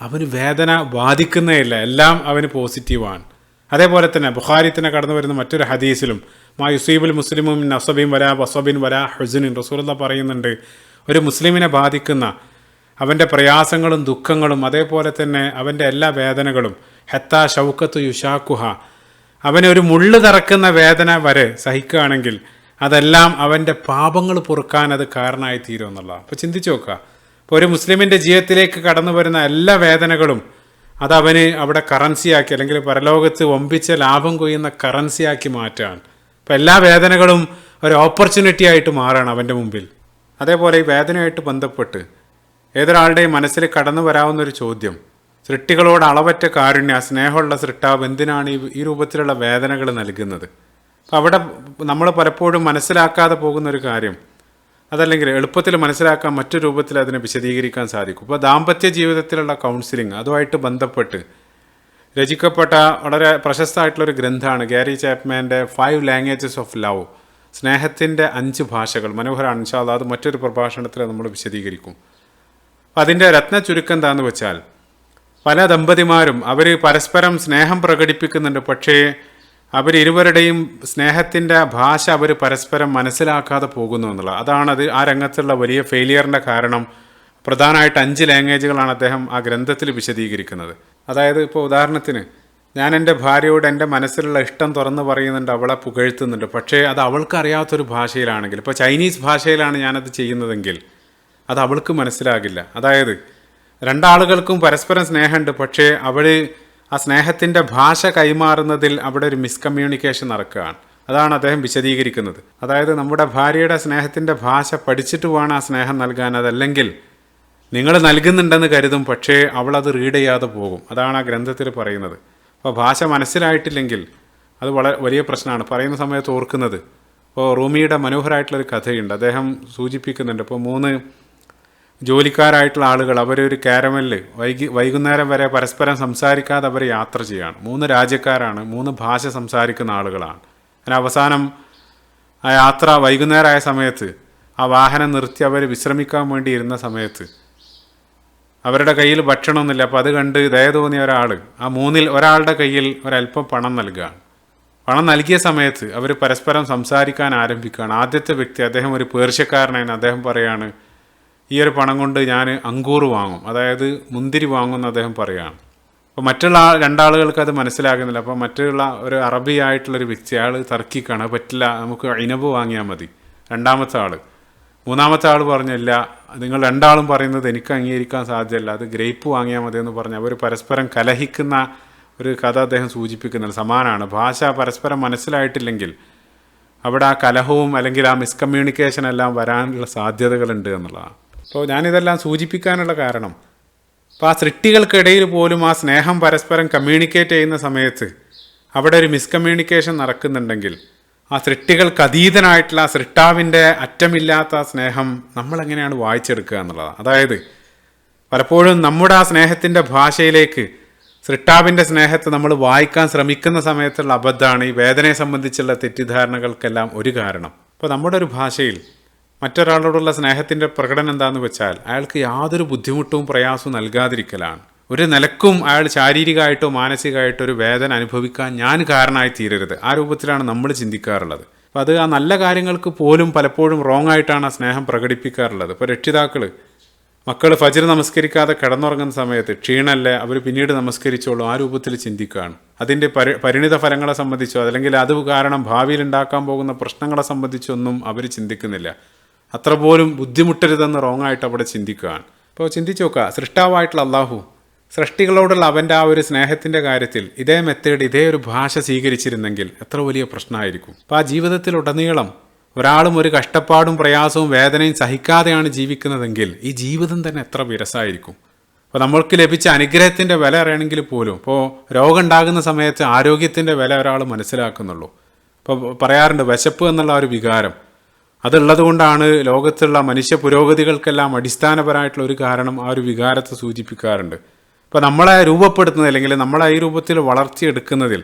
അവന് വേദന ബാധിക്കുന്നേയില്ല എല്ലാം അവന് പോസിറ്റീവാണ്. അതേപോലെ തന്നെ ബുഖാരി തന്നെ കടന്നു വരുന്ന മറ്റൊരു ഹദീസിലും മാ യുസീബുൽ മുസ്ലിമും നസബിൻ വല വസബിൻ വല ഹുസനിൻ റസൂലുള്ള പറയുന്നുണ്ട് ഒരു മുസ്ലിമിനെ ബാധിക്കുന്ന അവന്റെ പ്രയാസങ്ങളും ദുഃഖങ്ങളും അതേപോലെ തന്നെ അവന്റെ എല്ലാ വേദനകളും ഹെത്ത ഷൗക്കത്ത് യുഷാക്കുഹ അവനെ ഒരു മുള്ളു തറക്കുന്ന വേദന വരെ സഹിക്കുകയാണെങ്കിൽ അതെല്ലാം അവന്റെ പാപങ്ങൾ പൊറുക്കാൻ അത് കാരണമായി തീരും എന്നുള്ളതാണ്. അപ്പോൾ ചിന്തിച്ചു നോക്കുക. ഇപ്പോൾ ഒരു മുസ്ലിമിന്റെ ജീവിതത്തിലേക്ക് കടന്നു വരുന്ന എല്ലാ വേദനകളും അതവന് അവിടെ കറൻസിയാക്കി അല്ലെങ്കിൽ പരലോകത്ത് ഒമ്പിച്ച ലാഭം കൊയ്യുന്ന കറൻസിയാക്കി മാറ്റാണ് അപ്പോൾ എല്ലാ വേദനകളും ഒരു ഓപ്പർച്യൂണിറ്റി ആയിട്ട് മാറാണ് അവന്റെ മുമ്പിൽ. അതേപോലെ ഈ വേദനയായിട്ട് ബന്ധപ്പെട്ട് ഏതൊരാളുടെയും മനസ്സിൽ കടന്നു വരാവുന്ന ഒരു ചോദ്യം. സൃഷ്ടികളോട് അളവറ്റ കാരുണ്യ സ്നേഹമുള്ള സൃഷ്ടാവ് എന്തിനാണ് ഈ ഈ രൂപത്തിലുള്ള വേദനകൾ നൽകുന്നത്? അപ്പം അവിടെ നമ്മൾ പലപ്പോഴും മനസ്സിലാക്കാതെ പോകുന്ന ഒരു കാര്യം അതല്ലെങ്കിൽ എളുപ്പത്തിൽ മനസ്സിലാക്കാൻ മറ്റു രൂപത്തിൽ അതിനെ വിശദീകരിക്കാൻ സാധിക്കും. ഇപ്പോൾ ദാമ്പത്യ ജീവിതത്തിലുള്ള കൗൺസിലിംഗ് അതുമായിട്ട് ബന്ധപ്പെട്ട് രചിക്കപ്പെട്ട വളരെ പ്രശസ്തമായിട്ടുള്ളൊരു ഗ്രന്ഥമാണ് ഗാരി ചാപ്മാന്റെ ഫൈവ് ലാംഗ്വേജസ് ഓഫ് ലവ് സ്നേഹത്തിന്റെ അഞ്ച് ഭാഷകൾ. മനോഹരാണ് ഇൻഷാല്ല അത് മറ്റൊരു പ്രഭാഷണത്തിൽ നമ്മൾ വിശദീകരിക്കും. അതിന്റെ രത്ന ചുരുക്കം എന്താണെന്ന് വെച്ചാൽ പല ദമ്പതിമാരും അവർ പരസ്പരം സ്നേഹം പ്രകടിപ്പിക്കുന്നുണ്ട്. പക്ഷേ അവരിരുവരുടെയും സ്നേഹത്തിന്റെ ഭാഷ അവർ പരസ്പരം മനസ്സിലാക്കാതെ പോകുന്നു എന്നുള്ളത്. അതാണ് അത് ആ രംഗത്തുള്ള വലിയ ഫെയിലിയറിന്റെ കാരണം. പ്രധാനമായിട്ട് അഞ്ച് ലാംഗ്വേജുകളാണ് അദ്ദേഹം ആ ഗ്രന്ഥത്തിൽ വിശദീകരിക്കുന്നത്. അതായത് ഇപ്പോൾ ഉദാഹരണത്തിന് ഞാൻ എന്റെ ഭാര്യയോട് എന്റെ മനസ്സിലുള്ള ഇഷ്ടം തുറന്ന് പറയുന്നുണ്ട് അവളെ പുകഴ്ത്തുന്നുണ്ട്. പക്ഷേ അത് അവൾക്ക് അറിയാത്തൊരു ഭാഷയിലാണെങ്കിൽ ഇപ്പോൾ ചൈനീസ് ഭാഷയിലാണ് ഞാനത് ചെയ്യുന്നതെങ്കിൽ അത് അവൾക്ക് മനസ്സിലാകില്ല. അതായത് രണ്ടാളുകൾക്കും പരസ്പരം സ്നേഹമുണ്ട്. പക്ഷേ അവൾ ആ സ്നേഹത്തിന്റെ ഭാഷ കൈമാറുന്നതിൽ അവിടെ ഒരു മിസ്കമ്മ്യൂണിക്കേഷൻ നടക്കുകയാണ്. അതാണ് അദ്ദേഹം വിശദീകരിക്കുന്നത്. അതായത് നമ്മുടെ ഭാര്യയുടെ സ്നേഹത്തിന്റെ ഭാഷ പഠിച്ചിട്ട് വേണം ആ സ്നേഹം നൽകാൻ. അതല്ലെങ്കിൽ നിങ്ങൾ നൽകുന്നുണ്ടെന്ന് കരുതും പക്ഷേ അവളത് റീഡ് ചെയ്യാതെ പോകും. അതാണ് ആ ഗ്രന്ഥത്തിൽ പറയുന്നത്. അപ്പോൾ ഭാഷ മനസ്സിലായിട്ടില്ലെങ്കിൽ അത് വളരെ വലിയ പ്രശ്നമാണ്. പറയുന്ന സമയത്ത് ഓർക്കുന്നത്. ഇപ്പോൾ റൂമിയുടെ മനോഹരമായിട്ടുള്ളൊരു കഥയുണ്ട്. അദ്ദേഹം സൂചിപ്പിക്കുന്നുണ്ട്. ഇപ്പോൾ മൂന്ന് ജോലിക്കാരായിട്ടുള്ള ആളുകൾ അവരൊരു കാരമലിൽ വൈകി വൈകുന്നേരം വരെ പരസ്പരം സംസാരിക്കാതെ അവർ യാത്ര ചെയ്യാണ്. മൂന്ന് രാജ്യക്കാരാണ് മൂന്ന് ഭാഷ സംസാരിക്കുന്ന ആളുകളാണ്. അങ്ങനെ അവസാനം ആ യാത്ര വൈകുന്നേരമായ സമയത്ത് ആ വാഹനം നിർത്തി അവർ വിശ്രമിക്കാൻ വേണ്ടി ഇരുന്ന സമയത്ത് അവരുടെ കയ്യിൽ ഭക്ഷണമൊന്നുമില്ല. അപ്പോൾ അത് കണ്ട് ദയ തോന്നിയ ഒരാൾ ആ മൂന്നിൽ ഒരാളുടെ കയ്യിൽ ഒരല്പം പണം നൽകുകയാണ് പണം നൽകിയ സമയത്ത് അവർ പരസ്പരം സംസാരിക്കാൻ ആരംഭിക്കുകയാണ്. ആദ്യത്തെ വ്യക്തി അദ്ദേഹം ഒരു പേർഷ്യക്കാരനായിരുന്നു അദ്ദേഹം പറയാണ് ഈ ഒരു പണം കൊണ്ട് ഞാൻ അങ്കൂർ വാങ്ങും. അതായത് മുന്തിരി വാങ്ങുമെന്ന് അദ്ദേഹം പറയുകയാണ് അപ്പോൾ മറ്റുള്ള രണ്ടാളുകൾക്ക് അത് മനസ്സിലാകുന്നില്ല. അപ്പോൾ മറ്റുള്ള ഒരു അറബി ആയിട്ടുള്ളൊരു വ്യക്തി അയാൾ തർക്കിക്കാണ്. പറ്റില്ല നമുക്ക് ഇനബ് വാങ്ങിയാൽ മതി. രണ്ടാമത്തെ ആൾ മൂന്നാമത്തെ ആൾ പറഞ്ഞില്ല നിങ്ങൾ രണ്ടാളും പറയുന്നത് എനിക്ക് അംഗീകരിക്കാൻ സാധ്യമല്ല. അത് ഗ്രേപ്പ് വാങ്ങിയാൽ മതി എന്ന് പറഞ്ഞ് അവർ പരസ്പരം കലഹിക്കുന്ന ഒരു കഥ അദ്ദേഹം സൂചിപ്പിക്കുന്നുണ്ട് സമാനമാണ് ഭാഷ പരസ്പരം മനസ്സിലായിട്ടില്ലെങ്കിൽ അവിടെ ആ കലഹവും അല്ലെങ്കിൽ ആ മിസ്കമ്മ്യൂണിക്കേഷൻ എല്ലാം വരാനുള്ള സാധ്യതകളുണ്ട് എന്നുള്ളതാണ്. അപ്പോൾ ഞാനിതെല്ലാം സൂചിപ്പിക്കാനുള്ള കാരണം. അപ്പോൾ ആ സൃഷ്ടികൾക്കിടയിൽ പോലും ആ സ്നേഹം പരസ്പരം കമ്മ്യൂണിക്കേറ്റ് ചെയ്യുന്ന സമയത്ത് അവിടെ ഒരു മിസ്കമ്മ്യൂണിക്കേഷൻ നടക്കുന്നുണ്ടെങ്കിൽ ആ സൃഷ്ടികൾക്ക് അതീതനായിട്ടുള്ള ആ സൃഷ്ടാവിന്റെ അറ്റമില്ലാത്ത ആ സ്നേഹം നമ്മളെങ്ങനെയാണ് വായിച്ചെടുക്കുക എന്നുള്ളതാണ്. അതായത് പലപ്പോഴും നമ്മുടെ ആ സ്നേഹത്തിന്റെ ഭാഷയിലേക്ക് സൃഷ്ടാവിന്റെ സ്നേഹത്തെ നമ്മൾ വായിക്കാൻ ശ്രമിക്കുന്ന സമയത്തുള്ള അബദ്ധമാണ് ഈ വേദനയെ സംബന്ധിച്ചുള്ള തെറ്റിദ്ധാരണകൾക്കെല്ലാം ഒരു കാരണം. അപ്പോൾ നമ്മുടെ ഒരു ഭാഷയിൽ മറ്റൊരാളോടുള്ള സ്നേഹത്തിന്റെ പ്രകടനം എന്താണെന്ന് വെച്ചാൽ അയാൾക്ക് യാതൊരു ബുദ്ധിമുട്ടും പ്രയാസവും നൽകാതിരിക്കലാണ്. ഒരു നിലക്കും അയാൾ ശാരീരികമായിട്ടോ മാനസികമായിട്ടോ ഒരു വേദന അനുഭവിക്കാൻ ഞാൻ കാരണമായി തീരരുത്. ആ രൂപത്തിലാണ് നമ്മൾ ചിന്തിക്കാറുള്ളത്. അപ്പോൾ അത് ആ നല്ല കാര്യങ്ങൾക്ക് പോലും പലപ്പോഴും റോങ് ആയിട്ടാണ് ആ സ്നേഹം പ്രകടിപ്പിക്കാറുള്ളത്. ഇപ്പോൾ രക്ഷിതാക്കൾ മക്കൾ ഫജർ നമസ്കരിക്കാതെ കിടന്നുറങ്ങുന്ന സമയത്ത് ക്ഷീണല്ലേ അവർ പിന്നീട് നമസ്കരിച്ചോളൂ ആ രൂപത്തിൽ ചിന്തിക്കുകയാണ് അതിന്റെ പരി പരിണിത ഫലങ്ങളെ സംബന്ധിച്ചോ അല്ലെങ്കിൽ അത് കാരണം ഭാവിയിൽ ഉണ്ടാക്കാൻ പോകുന്ന പ്രശ്നങ്ങളെ സംബന്ധിച്ചൊന്നും അവർ ചിന്തിക്കുന്നില്ല. അത്ര പോലും ബുദ്ധിമുട്ടരുതെന്ന് റോങ് ആയിട്ട് അവിടെ ചിന്തിക്കുകയാണ്. അപ്പോൾ ചിന്തിച്ചു നോക്കുക സൃഷ്ടാവായിട്ടുള്ള അള്ളാഹു സൃഷ്ടികളോടുള്ള അവന്റെ ആ ഒരു സ്നേഹത്തിന്റെ കാര്യത്തിൽ ഇതേ മെത്തേഡ് ഇതേ ഒരു ഭാഷ സ്വീകരിച്ചിരുന്നെങ്കിൽ എത്ര വലിയ പ്രശ്നമായിരിക്കും. അപ്പോൾ ആ ജീവിതത്തിലുടനീളം ഒരാളും ഒരു കഷ്ടപ്പാടും പ്രയാസവും വേദനയും സഹിക്കാതെയാണ് ജീവിക്കുന്നതെങ്കിൽ ഈ ജീവിതം തന്നെ എത്ര വിരസായിരിക്കും. അപ്പോൾ നമ്മൾക്ക് ലഭിച്ച അനുഗ്രഹത്തിന്റെ വില അറിയണമെങ്കിൽ പോലും ഇപ്പോൾ രോഗം ഉണ്ടാകുന്ന സമയത്ത് ആരോഗ്യത്തിന്റെ വില ഒരാൾ മനസ്സിലാക്കുന്നുള്ളൂ. ഇപ്പോൾ പറയാറുണ്ട് വിശപ്പ് എന്നുള്ള ഒരു വികാരം അതുള്ളത് കൊണ്ടാണ് ലോകത്തുള്ള മനുഷ്യ പുരോഗതികൾക്കെല്ലാം അടിസ്ഥാനപരമായിട്ടുള്ള ഒരു കാരണം ആ ഒരു വികാരത്തെ സൂചിപ്പിക്കാറുണ്ട്. അപ്പോൾ നമ്മളെ രൂപപ്പെടുത്തുന്നത് അല്ലെങ്കിൽ നമ്മളെ ഈ രൂപത്തിൽ വളർത്തിയെടുക്കുന്നതിൽ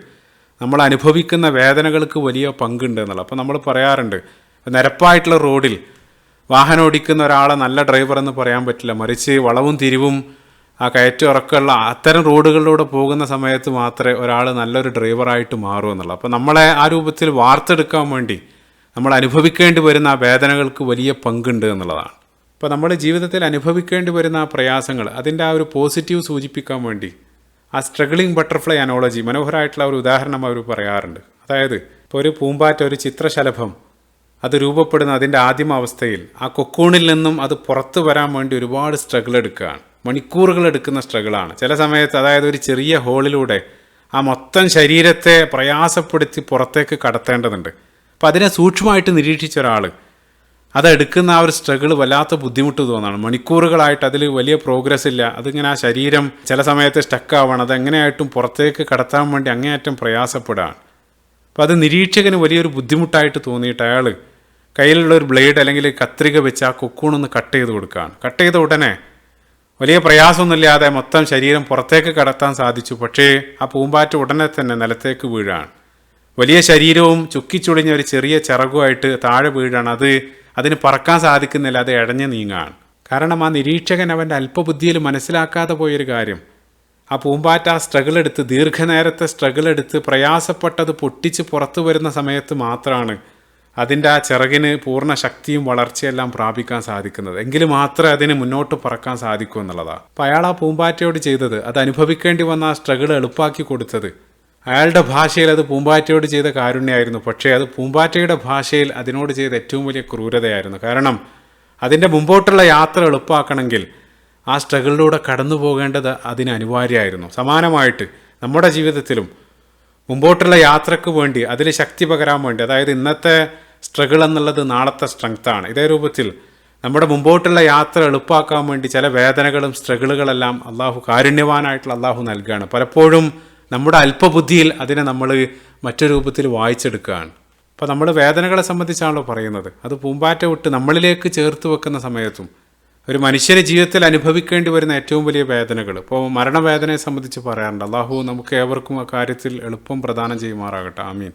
നമ്മൾ അനുഭവിക്കുന്ന വേദനകൾക്ക് വലിയ പങ്കുണ്ട് എന്നുള്ളത്. അപ്പോൾ നമ്മൾ പറയാറുണ്ട് നിരപ്പായിട്ടുള്ള റോഡിൽ വാഹനം ഓടിക്കുന്ന ഒരാളെ നല്ല ഡ്രൈവർ എന്ന് പറയാൻ പറ്റില്ല. മറിച്ച് വളവും തിരിവും ആ കയറ്റം ഇറക്കമുള്ള അത്തരം റോഡുകളിലൂടെ പോകുന്ന സമയത്ത് മാത്രമേ ഒരാൾ നല്ലൊരു ഡ്രൈവറായിട്ട് മാറൂ എന്നുള്ളത്. അപ്പോൾ നമ്മളെ ആ രൂപത്തിൽ വാർത്തെടുക്കാൻ വേണ്ടി നമ്മൾ അനുഭവിക്കേണ്ടി വരുന്ന ആ വേദനകൾക്ക് വലിയ പങ്കുണ്ട് എന്നുള്ളതാണ്. അപ്പോൾ നമ്മൾ ജീവിതത്തിൽ അനുഭവിക്കേണ്ടി വരുന്ന ആ പ്രയാസങ്ങൾ അതിന്റെ ആ ഒരു പോസിറ്റീവ് സൂചിപ്പിക്കാൻ വേണ്ടി ആ സ്ട്രഗിളിംഗ് ബട്ടർഫ്ലൈ അനോളജി മനോഹരമായിട്ടുള്ള ഒരു ഉദാഹരണം അവർ പറയാറുണ്ട്. അതായത് ഇപ്പോൾ ഒരു പൂമ്പാറ്റ ഒരു ചിത്രശലഭം അത് രൂപപ്പെടുന്ന അതിന്റെ ആദ്യമ അവസ്ഥയിൽ ആ കൊക്കൂണിൽ നിന്നും അത് പുറത്തു വരാൻ വേണ്ടി ഒരുപാട് സ്ട്രഗിൾ എടുക്കുകയാണ്. മണിക്കൂറുകൾ എടുക്കുന്ന സ്ട്രഗിളാണ് ചില സമയത്ത് അതായത് ഒരു ചെറിയ ഹോളിലൂടെ ആ മൊത്തം ശരീരത്തെ പ്രയാസപ്പെടുത്തി പുറത്തേക്ക് കടത്തേണ്ടതുണ്ട്. അപ്പോൾ അതിനെ സൂക്ഷ്മമായിട്ട് നിരീക്ഷിച്ച ഒരാൾ അതെടുക്കുന്ന ആ ഒരു സ്ട്രഗിൾ വല്ലാത്ത ബുദ്ധിമുട്ട് തോന്നാണ്. മണിക്കൂറുകളായിട്ട് അതിൽ വലിയ പ്രോഗ്രസ് ഇല്ല. അതിങ്ങനെ ആ ശരീരം ചില സമയത്ത് സ്റ്റക്കാവണം അത് എങ്ങനെയായിട്ടും പുറത്തേക്ക് കടത്താൻ വേണ്ടി അങ്ങേയറ്റം പ്രയാസപ്പെടുകയാണ് അപ്പോൾ അത് നിരീക്ഷകന് വലിയൊരു ബുദ്ധിമുട്ടായിട്ട് തോന്നിയിട്ട് അയാൾ കയ്യിലുള്ള ഒരു ബ്ലേഡ് അല്ലെങ്കിൽ കത്രിക വെച്ച് ആ കൊക്കൂണൊന്ന് കട്ട് ചെയ്ത് കൊടുക്കുകയാണ് കട്ട് ചെയ്ത ഉടനെ വലിയ പ്രയാസമൊന്നുമില്ലാതെ മൊത്തം ശരീരം പുറത്തേക്ക് കടത്താൻ സാധിച്ചു. പക്ഷേ ആ പൂമ്പാറ്റ ഉടനെ തന്നെ നിലത്തേക്ക് വീഴാണ്. വലിയ ശരീരവും ചുക്കിച്ചുളിഞ്ഞ ഒരു ചെറിയ ചിറകുമായിട്ട് താഴെ വീഴാണ്. അത് അതിന് പറക്കാൻ സാധിക്കുന്നില്ല അത് ഇഴഞ്ഞു നീങ്ങാണ്. കാരണം ആ നിരീക്ഷകൻ അവന്റെ അല്പബുദ്ധിയിൽ മനസ്സിലാക്കാതെ പോയൊരു കാര്യം. ആ പൂമ്പാറ്റ ആ സ്ട്രഗിൾ എടുത്ത് ദീർഘനേരത്തെ സ്ട്രഗിൾ എടുത്ത് പ്രയാസപ്പെട്ടത് പൊട്ടിച്ച് പുറത്തു വരുന്ന സമയത്ത് മാത്രമാണ് അതിന്റെ ആ ചിറകിന് പൂർണ ശക്തിയും വളർച്ചയെല്ലാം പ്രാപിക്കാൻ സാധിക്കുന്നത്. എങ്കിൽ മാത്രമേ അതിന് മുന്നോട്ട് പറക്കാൻ സാധിക്കൂ എന്നുള്ളതാണ്. അപ്പോൾ അയാൾ ആ പൂമ്പാറ്റയോട് ചെയ്തത് അത് അനുഭവിക്കേണ്ടി വന്ന ആ സ്ട്രഗിൾ എളുപ്പാക്കി കൊടുത്തത്. അയാളുടെ ഭാഷയിൽ അത് പൂമ്പാറ്റയോട് ചെയ്ത കാരുണ്യമായിരുന്നു. പക്ഷേ അത് പൂമ്പാറ്റയുടെ ഭാഷയിൽ അതിനോട് ചെയ്ത ഏറ്റവും വലിയ ക്രൂരതയായിരുന്നു. കാരണം അതിന്റെ മുമ്പോട്ടുള്ള യാത്ര എളുപ്പമാക്കണമെങ്കിൽ ആ സ്ട്രഗിളിലൂടെ കടന്നു പോകേണ്ടത് അതിന് അനിവാര്യമായിരുന്നു. സമാനമായിട്ട് നമ്മുടെ ജീവിതത്തിലും മുമ്പോട്ടുള്ള യാത്രയ്ക്ക് വേണ്ടി അതിൽ ശക്തി പകരാൻ വേണ്ടി അതായത് ഇന്നത്തെ സ്ട്രഗിൾ എന്നുള്ളത് നാളത്തെ സ്ട്രെങ്ത്താണ് ഇതേ രൂപത്തിൽ നമ്മുടെ മുമ്പോട്ടുള്ള യാത്ര എളുപ്പമാക്കാൻ വേണ്ടി ചില വേദനകളും സ്ട്രഗിളുകളെല്ലാം അള്ളാഹു കാരുണ്യവാനായിട്ടുള്ള അള്ളാഹു നൽകുകയാണ് പലപ്പോഴും നമ്മുടെ അല്പബുദ്ധിയിൽ അതിനെ നമ്മൾ മറ്റൊരു രൂപത്തിൽ വായിച്ചെടുക്കുകയാണ്. അപ്പോൾ നമ്മൾ വേദനകളെ സംബന്ധിച്ചാണല്ലോ പറയുന്നത്. അത് പൂമ്പാറ്റ വിട്ട് നമ്മളിലേക്ക് ചേർത്ത് വെക്കുന്ന സമയത്തും ഒരു മനുഷ്യന് ജീവിതത്തിൽ അനുഭവിക്കേണ്ടി വരുന്ന ഏറ്റവും വലിയ വേദനകൾ. ഇപ്പോൾ മരണവേദനയെ സംബന്ധിച്ച് പറയാറുണ്ട്. അള്ളാഹു നമുക്ക് ഏവർക്കും ആ കാര്യത്തിൽ എളുപ്പം പ്രദാനം ചെയ്യുമാറാകട്ടെ. ആമീൻ.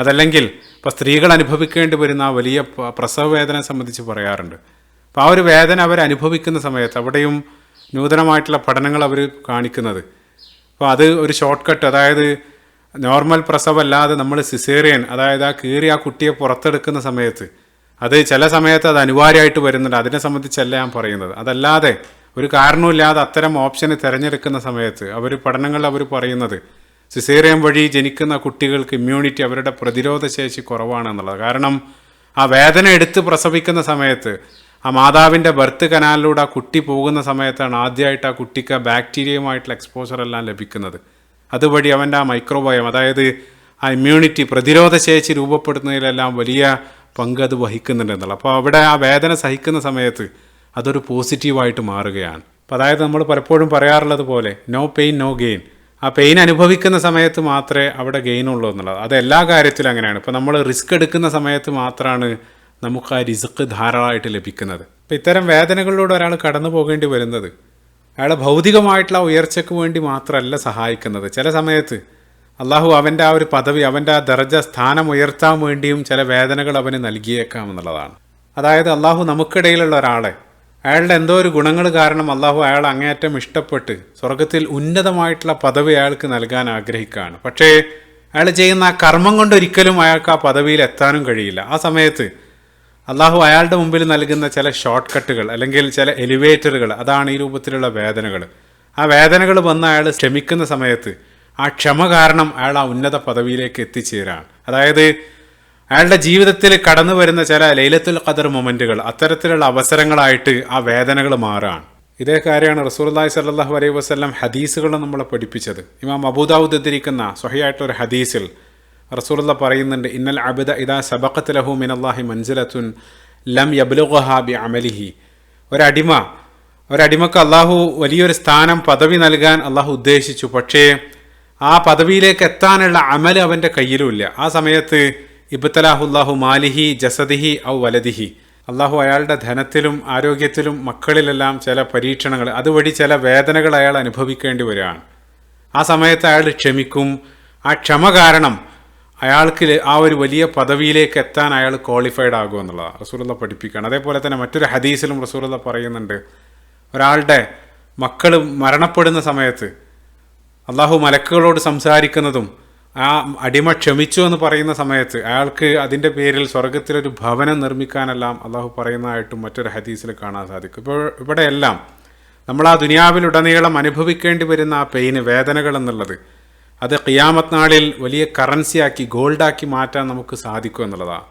അതല്ലെങ്കിൽ ഇപ്പോൾ സ്ത്രീകൾ അനുഭവിക്കേണ്ടി വരുന്ന ആ വലിയ പ്രസവ വേദനയെ സംബന്ധിച്ച് പറയാറുണ്ട്. അപ്പോൾ ആ ഒരു വേദന അവർ അനുഭവിക്കുന്ന സമയത്ത് അവിടെയും നൂതനമായിട്ടുള്ള പഠനങ്ങൾ അവർ കാണിക്കുന്നത്. അപ്പോൾ അത് ഒരു ഷോർട്ട് കട്ട് അതായത് നോർമൽ പ്രസവം അല്ലാതെ നമ്മൾ സിസേറിയൻ അതായത് ആ കീറി ആ കുട്ടിയെ പുറത്തെടുക്കുന്ന സമയത്ത് അത് ചില സമയത്ത് അത് അനിവാര്യമായിട്ട് വരുന്നുണ്ട്. അതിനെ സംബന്ധിച്ചല്ല ഞാൻ പറയുന്നത്. അതല്ലാതെ ഒരു കാരണവുമില്ലാതെ അത്തരം ഓപ്ഷന് തിരഞ്ഞെടുക്കുന്ന സമയത്ത് അവർ പഠനങ്ങളിൽ അവർ പറയുന്നത് സിസേറിയൻ വഴി ജനിക്കുന്ന കുട്ടികൾക്ക് ഇമ്മ്യൂണിറ്റി അവരുടെ പ്രതിരോധശേഷി കുറവാണെന്നുള്ളത്. കാരണം ആ വേദന എടുത്ത് പ്രസവിക്കുന്ന സമയത്ത് ആ മാതാവിന്റെ ബർത്ത് കനാലിലൂടെ ആ കുട്ടി പോകുന്ന സമയത്താണ് ആദ്യമായിട്ട് ആ കുട്ടിക്ക് ബാക്ടീരിയയുമായിട്ടുള്ള എക്സ്പോഷർ എല്ലാം ലഭിക്കുന്നത്. അതുവഴി അവന്റെ ആ മൈക്രോബയം അതായത് ആ ഇമ്മ്യൂണിറ്റി പ്രതിരോധശേഷി രൂപപ്പെടുന്നതിലെല്ലാം വലിയ പങ്ക് അത് വഹിക്കുന്നുണ്ട് എന്നുള്ളത്. അപ്പോൾ അവിടെ ആ വേദന സഹിക്കുന്ന സമയത്ത് അതൊരു പോസിറ്റീവായിട്ട് മാറുകയാണ്. അപ്പോൾ അതായത് നമ്മൾ പലപ്പോഴും പറയാറുള്ളത് പോലെ നോ പെയിൻ നോ ഗെയിൻ ആ പെയിൻ അനുഭവിക്കുന്ന സമയത്ത് മാത്രമേ അവിടെ ഗെയിൻ ഉള്ളൂ എന്നുള്ളത്. അത് എല്ലാ കാര്യത്തിലും അങ്ങനെയാണ്. ഇപ്പോൾ നമ്മൾ റിസ്ക് എടുക്കുന്ന സമയത്ത് മാത്രമാണ് നമുക്ക് ആ റിസ്ക് ധാരാളമായിട്ട് ലഭിക്കുന്നത്. അപ്പോൾ ഇത്തരം വേദനകളിലൂടെ ഒരാൾ കടന്നു പോകേണ്ടി വരുന്നത് അയാളെ ഭൗതികമായിട്ടുള്ള ഉയർച്ചയ്ക്ക് വേണ്ടി മാത്രമല്ല സഹായിക്കുന്നത്. ചില സമയത്ത് അള്ളാഹു അവന്റെ ആ ഒരു പദവി അവന്റെ ആ ദർജ സ്ഥാനം ഉയർത്താൻ വേണ്ടിയും ചില വേദനകൾ അവന് നൽകിയേക്കാം എന്നുള്ളതാണ്. അതായത് അള്ളാഹു നമുക്കിടയിലുള്ള ഒരാളെ അയാളുടെ എന്തോ ഒരു ഗുണങ്ങൾ കാരണം അള്ളാഹു അയാൾ അങ്ങേയറ്റം ഇഷ്ടപ്പെട്ട് സ്വർഗത്തിൽ ഉന്നതമായിട്ടുള്ള പദവി അയാൾക്ക് നൽകാൻ ആഗ്രഹിക്കുകയാണ്. പക്ഷേ അയാൾ ചെയ്യുന്ന ആ കർമ്മം കൊണ്ടൊരിക്കലും അയാൾക്ക് ആ പദവിയിൽ എത്താനും കഴിയില്ല. ആ സമയത്ത് അള്ളാഹു അയാളുടെ മുമ്പിൽ നൽകുന്ന ചില ഷോർട്ട് കട്ടുകൾ അല്ലെങ്കിൽ ചില എലിവേറ്ററുകൾ അതാണ് ഈ രൂപത്തിലുള്ള വേദനകൾ. ആ വേദനകൾ വന്ന് അയാൾ ക്ഷമിക്കുന്ന സമയത്ത് ആ ക്ഷമ കാരണം അയാൾ ആ ഉന്നത പദവിയിലേക്ക് എത്തിച്ചേരാണ്. അതായത് അയാളുടെ ജീവിതത്തിൽ കടന്നു വരുന്ന ചില ലൈലത്തുൽ ഖദർ മൊമെന്റുകൾ അത്തരത്തിലുള്ള അവസരങ്ങളായിട്ട് ആ വേദനകൾ മാറാണ്. ഇതേ കാര്യമാണ് റസൂർല്ലാഹി സല്ലാഹു അലൈഹി വസ്ലം ഹദീസുകൾ നമ്മളെ പഠിപ്പിച്ചത്. ഇമാം അബൂദാവൂദ് സ്വഹയായിട്ടൊരു ഹദീസിൽ റസൂലുള്ള പറയുന്നുണ്ട് ഇന്നൽ അബിദ ഇദാ സബഖത്ത് ലഹു മിനല്ലാഹി മൻസിലത്തുൻ ലം യബ്ലുഹാബി അമലിഹി ഒരടിമ ഒരടിമക്ക് അള്ളാഹു വലിയൊരു സ്ഥാനം പദവി നൽകാൻ അള്ളാഹു ഉദ്ദേശിച്ചു. പക്ഷേ ആ പദവിയിലേക്ക് എത്താനുള്ള അമൽ അവന്റെ കയ്യിലുമില്ല ആ സമയത്ത് ഇബ്തലാഹുല്ലാഹു മാലിഹി ജസദിഹി ഔ വലദിഹി. അള്ളാഹു അയാളുടെ ധനത്തിലും ആരോഗ്യത്തിലും മക്കളിലെല്ലാം ചില പരീക്ഷണങ്ങൾ അതുവഴി ചില വേദനകൾ അയാൾ അനുഭവിക്കേണ്ടി വരികയാണ്. ആ സമയത്ത് അയാൾ ക്ഷമിക്കും. ആ ക്ഷമ കാരണം അയാൾക്ക് ആ ഒരു വലിയ പദവിയിലേക്ക് എത്താൻ അയാൾ ക്വാളിഫൈഡ് ആകും എന്നുള്ളതാണ് റസൂലുള്ള പഠിപ്പിക്കുകയാണ്. അതേപോലെ തന്നെ മറ്റൊരു ഹദീസിലും റസൂലുള്ള പറയുന്നുണ്ട്. ഒരാളുടെ മക്കൾ മരണപ്പെടുന്ന സമയത്ത് അള്ളാഹു മലക്കുകളോട് സംസാരിക്കുന്നതും ആ അടിമ ക്ഷമിച്ചു എന്ന് പറയുന്ന സമയത്ത് അയാൾക്ക് അതിന്റെ പേരിൽ സ്വർഗത്തിലൊരു ഭവനം നിർമ്മിക്കാനെല്ലാം അള്ളാഹു പറയുന്നതായിട്ടും മറ്റൊരു ഹദീസിൽ കാണാൻ സാധിക്കും. ഇപ്പോൾ ഇവിടെയെല്ലാം നമ്മൾ ആ ദുനിയാവിലുടനീളം അനുഭവിക്കേണ്ടി വരുന്ന ആ പെയിന് വേദനകൾ എന്നുള്ളത് അത് ഖിയാമത്ത് നാളിൽ വലിയ കറൻസിയാക്കി ഗോൾഡാക്കി മാറ്റാൻ നമുക്ക് സാധിക്കും എന്നുള്ളതാണ്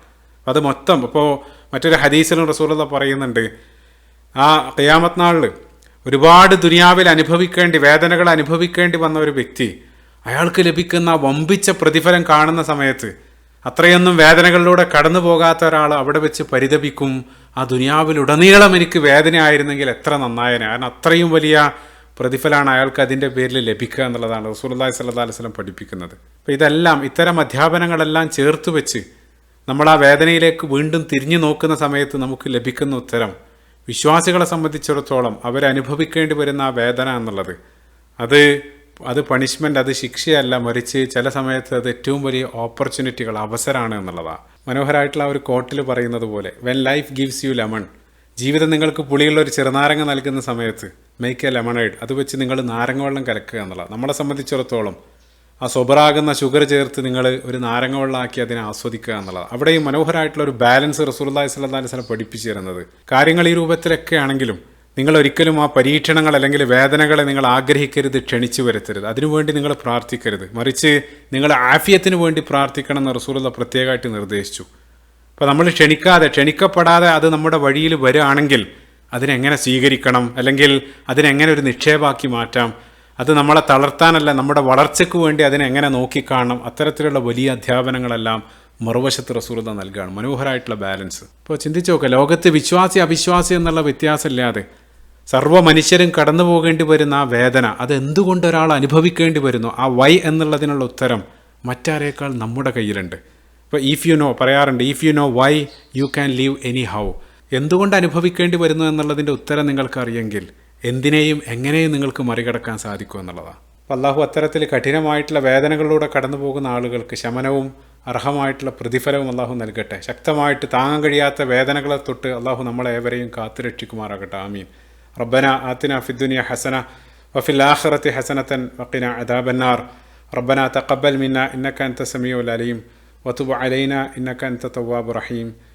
അത് മൊത്തം ഇപ്പോൾ മറ്റൊരു ഹദീസിലും റസൂലത പറയുന്നുണ്ട് ആ ഖിയാമത്ത് നാളിൽ ഒരുപാട് ദുനിയാവിൽ അനുഭവിക്കേണ്ടി വേദനകൾ അനുഭവിക്കേണ്ടി വന്ന ഒരു വ്യക്തി അയാൾക്ക് ലഭിക്കുന്ന വമ്പിച്ച പ്രതിഫലം കാണുന്ന സമയത്ത് അത്രയൊന്നും വേദനകളിലൂടെ കടന്നു പോകാത്ത ഒരാൾ അവിടെ വെച്ച് പരിതപിക്കും ആ ദുനിയാവിലുടനീളം എനിക്ക് വേദനയായിരുന്നെങ്കിൽ എത്ര നന്നായനെ. കാരണം അത്രയും വലിയ പ്രതിഫലമാണ് അയാൾക്ക് അതിന്റെ പേരിൽ ലഭിക്കുക എന്നുള്ളതാണ് റസൂലി സല്ലാ അലിസ്ലം പഠിപ്പിക്കുന്നത്. അപ്പോൾ ഇതെല്ലാം ഇത്തരം അധ്യാപനങ്ങളെല്ലാം ചേർത്ത് വെച്ച് നമ്മൾ ആ വേദനയിലേക്ക് വീണ്ടും തിരിഞ്ഞു നോക്കുന്ന സമയത്ത് നമുക്ക് ലഭിക്കുന്ന ഉത്തരം വിശ്വാസികളെ സംബന്ധിച്ചിടത്തോളം അവരനുഭവിക്കേണ്ടി വരുന്ന ആ വേദന എന്നുള്ളത്. അത് അത് പണിഷ്മെന്റ് അത് ശിക്ഷയല്ല മറിച്ച് ചില സമയത്ത് അത് ഏറ്റവും വലിയ ഓപ്പർച്യൂണിറ്റികൾ അവസരമാണ് എന്നുള്ളതാണ് മനോഹരമായിട്ടുള്ള ഒരു കോട്ടിൽ പറയുന്നത് പോലെ when life gives you lemon ജീവിതം നിങ്ങൾക്ക് പുളിയുള്ള ഒരു ചെറുനാരങ്ങ നൽകുന്ന സമയത്ത് മേക്ക് എ ലെമണൈഡ്. അത് വെച്ച് നിങ്ങൾ നാരങ്ങ വെള്ളം കലക്കുക എന്നുള്ളത് നമ്മളെ സംബന്ധിച്ചിടത്തോളം ആ സൊബറാകുന്ന ഷുഗർ ചേർത്ത് നിങ്ങൾ ഒരു നാരങ്ങ വെള്ളമാക്കി അതിനെ ആസ്വദിക്കുക എന്നുള്ളത് അവിടെയും മനോഹരമായിട്ടുള്ള ഒരു ബാലൻസ് റസൂർല്ലാഹി സ്വല്ലാ സ്വലം പഠിപ്പിച്ചു തരുന്നത് കാര്യങ്ങൾ ഈ രൂപത്തിലൊക്കെ ആണെങ്കിലും നിങ്ങൾ ഒരിക്കലും ആ പരീക്ഷണങ്ങൾ അല്ലെങ്കിൽ വേദനകളെ നിങ്ങൾ ആഗ്രഹിക്കരുത് ക്ഷണിച്ചു വരുത്തരുത്. അതിനുവേണ്ടി നിങ്ങൾ പ്രാർത്ഥിക്കരുത്. മറിച്ച് നിങ്ങൾ ആഫിയത്തിന് വേണ്ടി പ്രാർത്ഥിക്കണം എന്ന് റസൂലുള്ള പ്രത്യേകമായിട്ട് നിർദ്ദേശിച്ചു. അപ്പോൾ നമ്മൾ ക്ഷണിക്കാതെ ക്ഷണിക്കപ്പെടാതെ അത് നമ്മുടെ വഴിയിൽ വരികയാണെങ്കിൽ അതിനെങ്ങനെ സ്വീകരിക്കണം? അല്ലെങ്കിൽ അതിനെങ്ങനെ ഒരു നിക്ഷേപമാക്കി മാറ്റാം? അത് നമ്മളെ തളർത്താനല്ല നമ്മുടെ വളർച്ചയ്ക്ക് വേണ്ടി അതിനെങ്ങനെ നോക്കിക്കാണണം? അത്തരത്തിലുള്ള വലിയ അധ്യാപനങ്ങളെല്ലാം മറുവശത്ത് റസൂലത നൽകുകയാണ് മനോഹരമായിട്ടുള്ള ബാലൻസ്. ഇപ്പോൾ ചിന്തിച്ചു നോക്കുക ലോകത്ത് വിശ്വാസി അവിശ്വാസി എന്നുള്ള വ്യത്യാസമില്ലാതെ സർവ മനുഷ്യരും കടന്നു പോകേണ്ടി വരുന്ന ആ വേദന അത് എന്തുകൊണ്ട് ഒരാൾ അനുഭവിക്കേണ്ടി വരുന്നു? ആ വൈ എന്നുള്ളതിനുള്ള ഉത്തരം മറ്റാരേക്കാൾ നമ്മുടെ കയ്യിലുണ്ട്. ഇപ്പോൾ ഇഫ് യു നോ പറയാറുണ്ട് if you know why you can live any how എന്തുകൊണ്ട് അനുഭവിക്കേണ്ടി വരുന്നു എന്നുള്ളതിന്റെ ഉത്തരം നിങ്ങൾക്ക് അറിയെങ്കിൽ എന്തിനേയും എങ്ങനെയും നിങ്ങൾക്ക് മറികടക്കാൻ സാധിക്കും എന്നുള്ളതാണ്. അപ്പോൾ അള്ളാഹു അത്തരത്തിൽ കഠിനമായിട്ടുള്ള വേദനകളിലൂടെ കടന്നു പോകുന്ന ആളുകൾക്ക് ശമനവും അർഹമായിട്ടുള്ള പ്രതിഫലവും അള്ളാഹു നൽകട്ടെ. ശക്തമായിട്ട് താങ്ങാൻ കഴിയാത്ത വേദനകളെ തൊട്ട് അള്ളാഹു നമ്മളെ ഏവരെയും കാത്തുരക്ഷിക്കുമാറാകട്ടെ ആമീൻ. റബ്ബന ആത്തിന ഫിദ്ദുനിയ ഹസന വഫിൽ ആഹ്റത്തി ഹസനത്തൻ വക്കിന അദാബന്നാർ. റബ്ബന തഖബ്ബൽ മിന്ന ഇന്നക്ക അൻത സമീഉൽ അലീം വതുബ് അലൈന ഇന്നക്ക അൻത റഹീം.